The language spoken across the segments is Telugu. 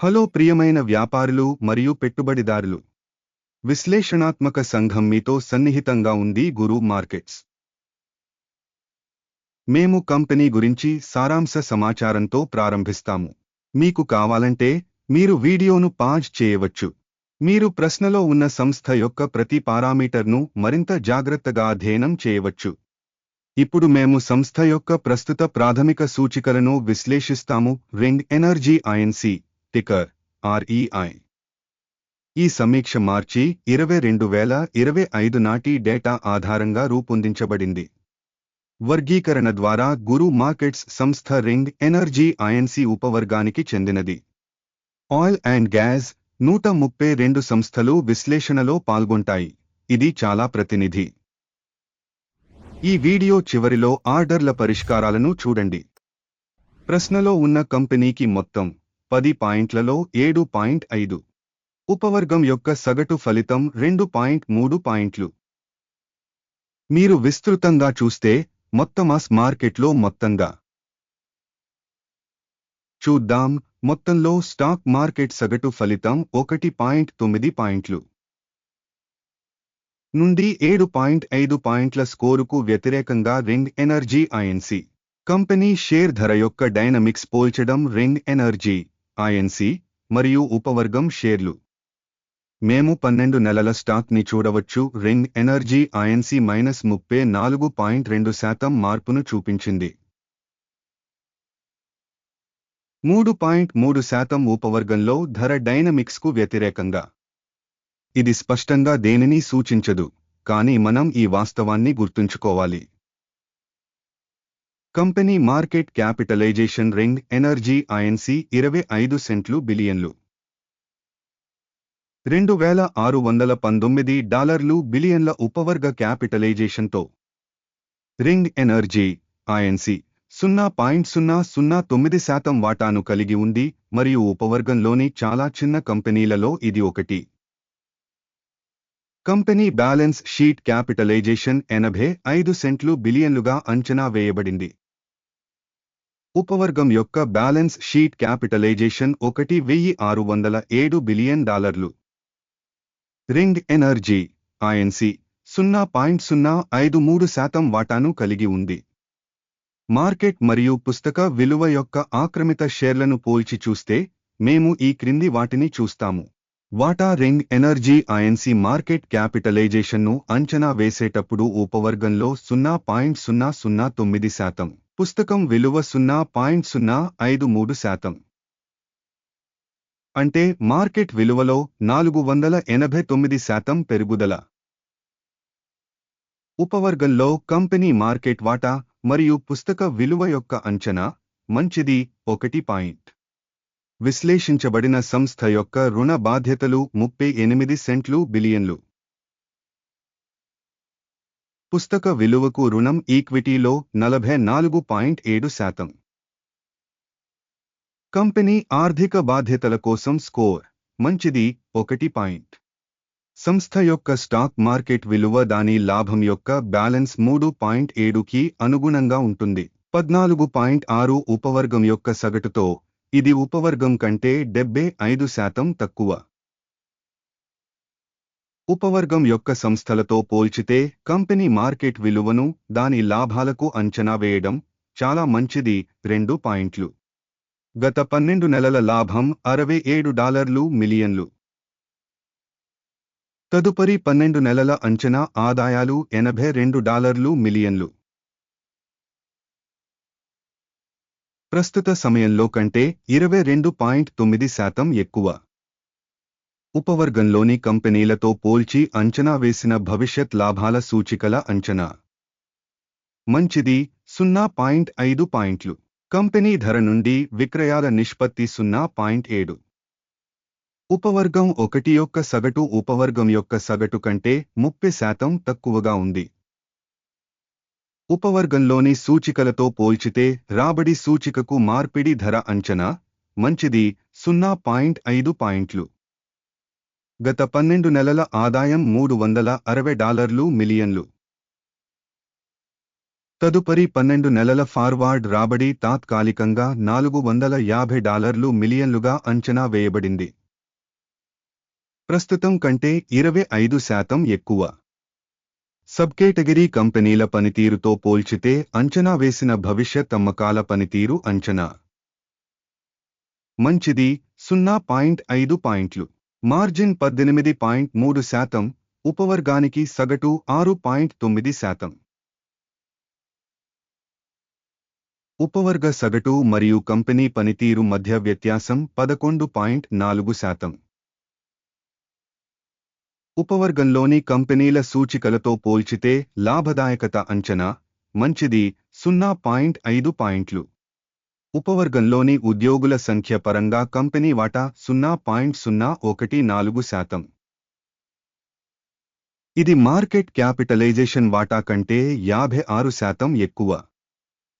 హలో ప్రియమైన వ్యాపారులు మరియు పెట్టుబడిదారులు. విశ్లేషణాత్మక సంఘం మీతో సన్నిహితంగా ఉంది గురు మార్కెట్స్. మేము కంపెనీ గురించి సారాంశ సమాచారంతో ప్రారంభిస్తాము. మీకు కావాలంటే మీరు వీడియోను పాజ్ చేయవచ్చు. మీరు ప్రశ్నలో ఉన్న సంస్థ యొక్క ప్రతి పారామీటర్ను మరింత జాగ్రత్తగా అధ్యయనం చేయవచ్చు. ఇప్పుడు మేము సంస్థ యొక్క ప్రస్తుత ప్రాథమిక సూచికలను విశ్లేషిస్తాము. Ring Energy INC ticker REI. ఈ సమీక్ష మార్చి ఇరవై రెండు వేల ఇరవై ఐదు నాటి డేటా ఆధారంగా రూపొందించబడింది. వర్గీకరణ ద్వారా గురు మార్కెట్స్ సంస్థ రింగ్ ఎనర్జీ ఐఎన్సీ ఉపవర్గానికి చెందినది. ఆయిల్ అండ్ గ్యాస్ నూట ముప్పై రెండు సంస్థలు విశ్లేషణలో పాల్గొంటాయి. ఇది చాలా ప్రతినిధి. ఈ వీడియో చివరిలో ఆర్డర్ల పరిష్కారాలను చూడండి. ప్రశ్నలో ఉన్న కంపెనీకి మొత్తం పది పాయింట్లలో ఏడు పాయింట్ ఐదు. ఉపవర్గం యొక్క సగటు ఫలితం రెండు పాయింట్ మూడు పాయింట్లు. మీరు విస్తృతంగా చూస్తే మొత్తమాస్ మార్కెట్లో మొత్తంగా. చూద్దాం మొత్తంలో స్టాక్ మార్కెట్ సగటు ఫలితం ఒకటి పాయింట్ తొమ్మిది పాయింట్లు. నుండి ఏడు పాయింట్ ఐదు పాయింట్ల స్కోరుకు వ్యతిరేకంగా Ring Energy INC company share ధర యొక్క డైనమిక్స్ పోల్చడం రింగ్ ఎనర్జీ. ఐఎన్సి మరియు ఉపవర్గం షేర్లు. మేము పన్నెండు నెలల స్టాక్ని చూడవచ్చు. రింగ్ ఎనర్జీ ఐఎన్సి మైనస్ ముప్పై నాలుగు పాయింట్ రెండు శాతం మార్పును చూపించింది. మూడు పాయింట్ మూడు శాతం ఉపవర్గంలో ధర డైనమిక్స్కు వ్యతిరేకంగా. ఇది స్పష్టంగా దేనిని సూచించదు. కానీ మనం ఈ వాస్తవాన్ని గుర్తుంచుకోవాలి. Company market capitalisation Ring Energy INC ఇరవై ఐదు సెంట్లు బిలియన్లు. రెండు వేల ఆరు వందల పంతొమ్మిది డాలర్లు బిలియన్ల ఉపవర్గ క్యాపిటలైజేషన్తో. రింగ్ ఎనర్జీ ఐఎన్సి సున్నా పాయింట్ సున్నా సున్నా తొమ్మిది శాతం వాటాను కలిగి ఉంది మరియు ఉపవర్గంలోని చాలా చిన్న కంపెనీలలో ఇది ఒకటి. కంపెనీ బ్యాలెన్స్ షీట్ క్యాపిటలైజేషన్ ఎనభై ఐదు సెంట్లు బిలియన్లుగా అంచనా వేయబడింది. ఉపవర్గం యొక్క బ్యాలెన్స్ షీట్ క్యాపిటలైజేషన్ ఒకటి వెయ్యి ఆరు వందల ఏడు బిలియన్ డాలర్లు. రింగ్ ఎనర్జీ ఐఎన్సి సున్నా పాయింట్ సున్నా ఐదు మూడు శాతం వాటాను కలిగి ఉంది. మార్కెట్ మరియు పుస్తక విలువ యొక్క ఆక్రమిత షేర్లను పోల్చి చూస్తే మేము ఈ క్రింది వాటిని చూస్తాము. వాటా రింగ్ ఎనర్జీ ఐఎన్సీ మార్కెట్ క్యాపిటలైజేషన్ను అంచనా వేసేటప్పుడు ఉపవర్గంలో సున్నా పాయింట్ సున్నా సున్నా తొమ్మిది శాతం. పుస్తకం విలువ సున్నా పాయింట్ సున్నా ఐదు మూడు శాతం. అంటే మార్కెట్ విలువలో నాలుగు వందల ఎనభై తొమ్మిది శాతం పెరుగుదల. ఉపవర్గంలో కంపెనీ మార్కెట్ వాటా మరియు పుస్తక విలువ యొక్క అంచనా మంచిది ఒకటి పాయింట్. విశ్లేషించబడిన సంస్థ యొక్క రుణ బాధ్యతలు ముప్పై ఎనిమిది సెంట్లు బిలియన్లు. పుస్తక విలువకు రుణం ఈక్విటీలో నలభై నాలుగు పాయింట్ ఏడు శాతం. కంపెనీ ఆర్థిక బాధ్యతల కోసం స్కోర్ మంచిది ఒకటి పాయింట్. సంస్థ యొక్క స్టాక్ మార్కెట్ విలువ దాని లాభం యొక్క బ్యాలెన్స్ మూడు పాయింట్ ఏడుకి అనుగుణంగా ఉంటుంది. పద్నాలుగు పాయింట్ ఆరు ఉపవర్గం యొక్క సగటుతో ఇది ఉపవర్గం కంటే డెబ్బై ఐదు శాతం తక్కువ. ఉపవర్గం యొక్క సంస్థలతో పోల్చితే కంపెనీ మార్కెట్ విలువను దాని లాభాలకు అంచనా వేయడం చాలా మంచిది. రెండు పాయింట్లు. గత పన్నెండు నెలల లాభం అరవై ఏడు డాలర్లు మిలియన్లు. తదుపరి పన్నెండు నెలల అంచనా ఆదాయాలు ఎనభై రెండు డాలర్లు మిలియన్లు. ప్రస్తుత సమయంలో కంటే ఇరవై రెండు పాయింట్ తొమ్మిది శాతం ఎక్కువ. ఉపవర్గంలోని కంపెనీలతో పోల్చి అంచనా వేసిన భవిష్యత్ లాభాల సూచికల అంచనా. మంచిది సున్నా పాయింట్ ఐదు పాయింట్లు. కంపెనీ ధర నుండి విక్రయాల నిష్పత్తి సున్నా పాయింట్ ఏడు. ఉపవర్గం ఒకటి యొక్క సగటు ఉపవర్గం యొక్క సగటు కంటే ముప్పై శాతం తక్కువగా ఉంది. ఉపవర్గంలోని సూచికలతో పోల్చితే రాబడి సూచికకు మార్పిడి ధర అంచనా. మంచిది సున్నా పాయింట్ ఐదు పాయింట్లు. గత పన్నెండు నెలల ఆదాయం మూడు వందల అరవై డాలర్లు మిలియన్లు. తదుపరి పన్నెండు నెలల ఫార్వార్డ్ రాబడి తాత్కాలికంగా నాలుగు వందల యాభై డాలర్లు మిలియన్లుగా అంచనా వేయబడింది. ప్రస్తుతం కంటే ఇరవై ఐదు శాతం ఎక్కువ. సబ్కేటగిరీ కంపెనీల పనితీరుతో పోల్చితే అంచనా వేసిన భవిష్యత్ అమ్మకాల పనితీరు అంచనా. మంచిది సున్నా పాయింట్ ఐదు పాయింట్లు. మార్జిన్ పద్దెనిమిది పాయింట్ మూడు శాతం ఉపవర్గానికి సగటు ఆరు పాయింట్ తొమ్మిది శాతం. ఉపవర్గ సగటు మరియు కంపెనీ పనితీరు మధ్య వ్యత్యాసం పదకొండు పాయింట్ నాలుగు శాతం. ఉపవర్గంలోని కంపెనీల సూచికలతో పోల్చితే లాభదాయకత అంచనా మంచిది సున్నా పాయింట్ ఐదు పాయింట్లు. ఉపవర్గంలోని ఉద్యోగుల సంఖ్య పరంగా కంపెనీ వాటా సున్నా పాయింట్ సున్నా ఒకటి నాలుగు శాతం. ఇది మార్కెట్ క్యాపిటలైజేషన్ వాటా కంటే యాభై ఆరు శాతం ఎక్కువ.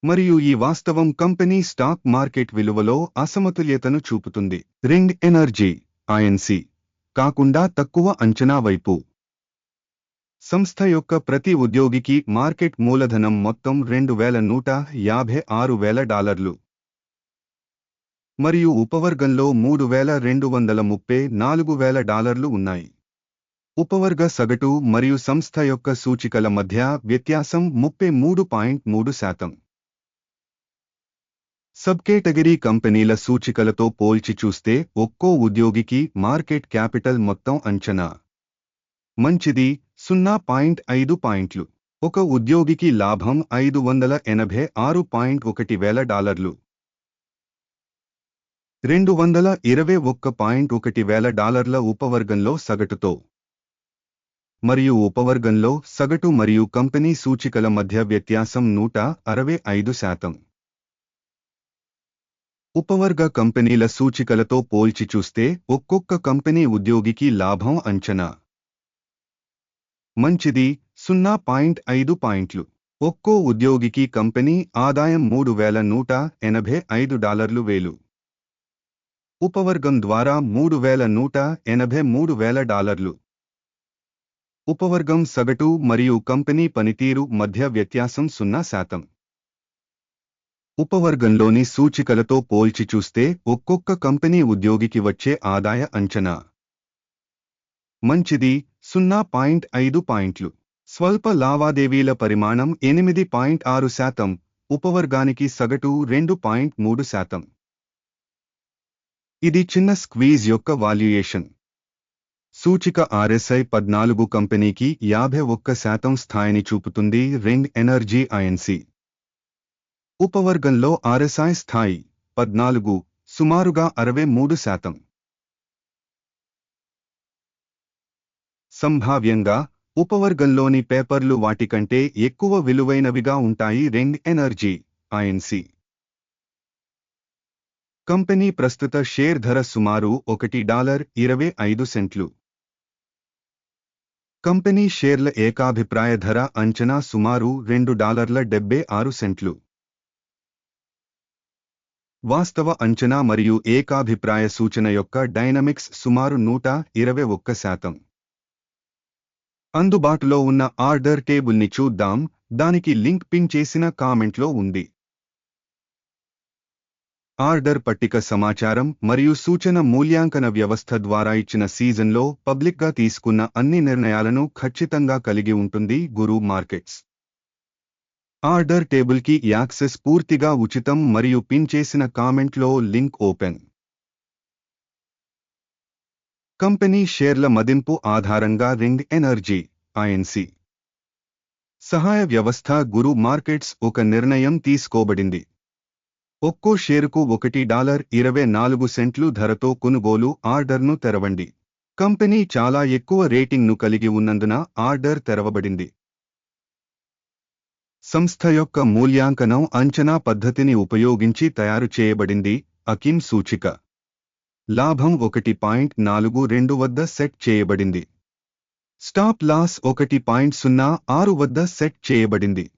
మరియు ఈ వాస్తవం కంపెనీ స్టాక్ మార్కెట్ విలువలో అసమతుల్యతను చూపుతుంది. రింగ్ ఎనర్జీ ఐఎన్సి కాకుండా తక్కువ అంచనా వైపు. సంస్థ యొక్క ప్రతి ఉద్యోగికి మార్కెట్ మూలధనం మొత్తం రెండు వేల నూట యాభై ఆరు వేల డాలర్లు. మరియు ఉపవర్గంలో మూడు వేల రెండు వందల ముప్పై నాలుగు వేల డాలర్లు ఉన్నాయి. ఉపవర్గ సగటు మరియు సంస్థ యొక్క సూచికల మధ్య వ్యత్యాసం ముప్పై మూడు పాయింట్ మూడు శాతం. సబ్కేటగిరీ కంపెనీల సూచికలతో పోల్చి చూస్తే ఒక్కో ఉద్యోగికి మార్కెట్ క్యాపిటల్ మొత్తం అంచనా మంచిది సున్నా పాయింట్ ఐదు పాయింట్లు. ఒక ఉద్యోగికి లాభం ఐదు వందల ఎనభై ఆరు పాయింట్ ఒకటి వేల డాలర్లు. రెండు వందల ఇరవై ఒక్క పాయింట్ ఒకటి వేల డాలర్ల ఉపవర్గంలో సగటుతో. మరియు ఉపవర్గంలో సగటు మరియు కంపెనీ సూచికల మధ్య వ్యత్యాసం నూట అరవై ఐదు శాతం. ఉపవర్గ కంపెనీల సూచికలతో పోల్చి చూస్తే ఒక్కొక్క కంపెనీ ఉద్యోగికి లాభం అంచనా. మంచిది సున్నా పాయింట్ ఐదు పాయింట్లు. ఒక్కో ఉద్యోగికి కంపెనీ ఆదాయం మూడు వేల నూట ఎనభై ఐదు డాలర్లు వేలు. ఉపవర్గం ద్వారా మూడు వేల నూట ఎనభై మూడు వేల డాలర్లు. ఉపవర్గం సగటు మరియు కంపెనీ పనితీరు మధ్య వ్యత్యాసం సున్నా శాతం. ఉపవర్గంలోని సూచికలతో పోల్చి చూస్తే ఒక్కొక్క కంపెనీ ఉద్యోగికి వచ్చే ఆదాయ అంచనా. మంచిది సున్నా పాయింట్ ఐదు పాయింట్లు. స్వల్ప లావాదేవీల పరిమాణం ఎనిమిది పాయింట్ ఆరు శాతం. ఉపవర్గానికి సగటు రెండు పాయింట్ మూడు శాతం. ఇది చిన్న స్క్వీజ్ యొక్క వాల్యుయేషన్. సూచిక ఆర్ఎస్ఐ పద్నాలుగు కంపెనీకి యాభై ఒక్క శాతం స్థాయిని చూపుతుంది రింగ్ ఎనర్జీ ఐఎన్సి. ఉపవర్గంలో ఆర్ఎస్ఐ స్థాయి పద్నాలుగు సుమారుగా అరవై మూడు శాతం. సంభావ్యంగా ఉపవర్గంలోని పేపర్లు వాటికంటే ఎక్కువ విలువైనవిగా ఉంటాయి రింగ్ ఎనర్జీ ఐఎన్సీ. కంపెనీ ప్రస్తుత షేర్ ధర సుమారు ఒకటి డాలర్ ఇరవై ఐదు సెంట్లు. కంపెనీ షేర్ల ఏకాభిప్రాయ ధర అంచనా సుమారు రెండు డాలర్ల డెబ్బై ఆరు సెంట్లు. వాస్తవ అంచనా మరియు ఏకాభిప్రాయ సూచన యొక్క డైనమిక్స్ సుమారు నూట ఇరవై ఒక్క శాతం. అందుబాటులో ఉన్న ఆర్డర్ టేబుల్ని చూద్దాం దానికి లింక్ పిన్ చేసిన కామెంట్లో ఉంది. ఆర్డర్ పట్టిక సమాచారం మరియు సూచన మూల్యాంకన వ్యవస్థ ద్వారా ఇచ్చిన సీజన్లో పబ్లిక్గా తీసుకున్న అన్ని నిర్ణయాలను ఖచ్చితంగా కలిగి ఉంటుంది గురు మార్కెట్స్. ఆర్డర్ టేబుల్కి యాక్సెస్ పూర్తిగా ఉచితం మరియు పిన్ చేసిన కామెంట్లో లింక్ ఓపెన్. కంపెనీ షేర్ల మదింపు ఆధారంగా రింగ్ ఎనర్జీ ఐఎన్సి సహాయ వ్యవస్థ గురు మార్కెట్స్ ఒక నిర్ణయం తీసుకోబడింది. ఒక్కో షేరుకు ఒకటి డాలర్ ఇరవై నాలుగు సెంట్లు ధరతో కొనుగోలు ఆర్డర్ను తెరవండి. కంపెనీ చాలా ఎక్కువ రేటింగ్ను కలిగి ఉన్నందున ఆర్డర్ తెరవబడింది. సంస్థ యొక్క మూల్యాంకనం అంచనా పద్ధతిని ఉపయోగించి తయారు చేయబడింది అకిమ్ సూచిక. లాభం ఒకటి పాయింట్ నాలుగు రెండు వద్ద సెట్ చేయబడింది. స్టాప్ లాస్ ఒకటి పాయింట్ సున్నా ఆరు వద్ద సెట్ చేయబడింది.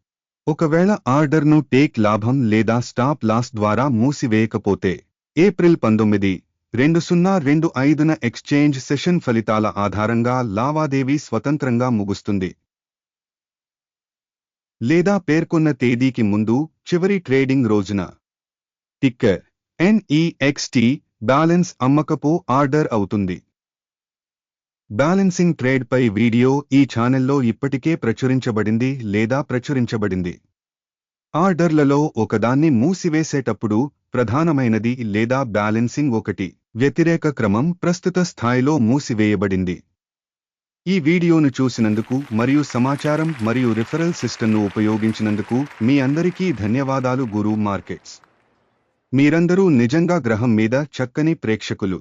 ఒకవేళ ఆర్డర్ను టేక్ లాభం లేదా స్టాప్ లాస్ ద్వారా మూసివేయకపోతే ఏప్రిల్ పంతొమ్మిది రెండు సున్నా రెండు ఐదున ఎక్స్చేంజ్ సెషన్ ఫలితాల ఆధారంగా లావాదేవీ స్వతంత్రంగా ముగుస్తుంది. లేదా పేర్కొన్న తేదీకి ముందు చివరి ట్రేడింగ్ రోజున. టిక్కర్ ఎన్ఈఎక్స్టీ బ్యాలెన్స్ అమ్మకపు ఆర్డర్ అవుతుంది. బ్యాలెన్సింగ్ ట్రేడ్ పై వీడియో ఈ ఛానల్లో ఇప్పటికే ప్రచురించబడింది లేదా ప్రచురించబడింది. ఆర్డర్లలో ఒకదాన్ని మూసివేసేటప్పుడు ప్రధానమైనది లేదా బ్యాలెన్సింగ్ ఒకటి. వ్యతిరేక క్రమం ప్రస్తుత స్థాయిలో మూసివేయబడింది. ఈ వీడియోను చూసినందుకు మరియు సమాచారం మరియు రిఫరల్ సిస్టమ్ను ఉపయోగించినందుకు మీ అందరికీ ధన్యవాదాలు గురు మార్కెట్స్. మీరందరూ నిజంగా గ్రహం మీద చక్కని ప్రేక్షకులు.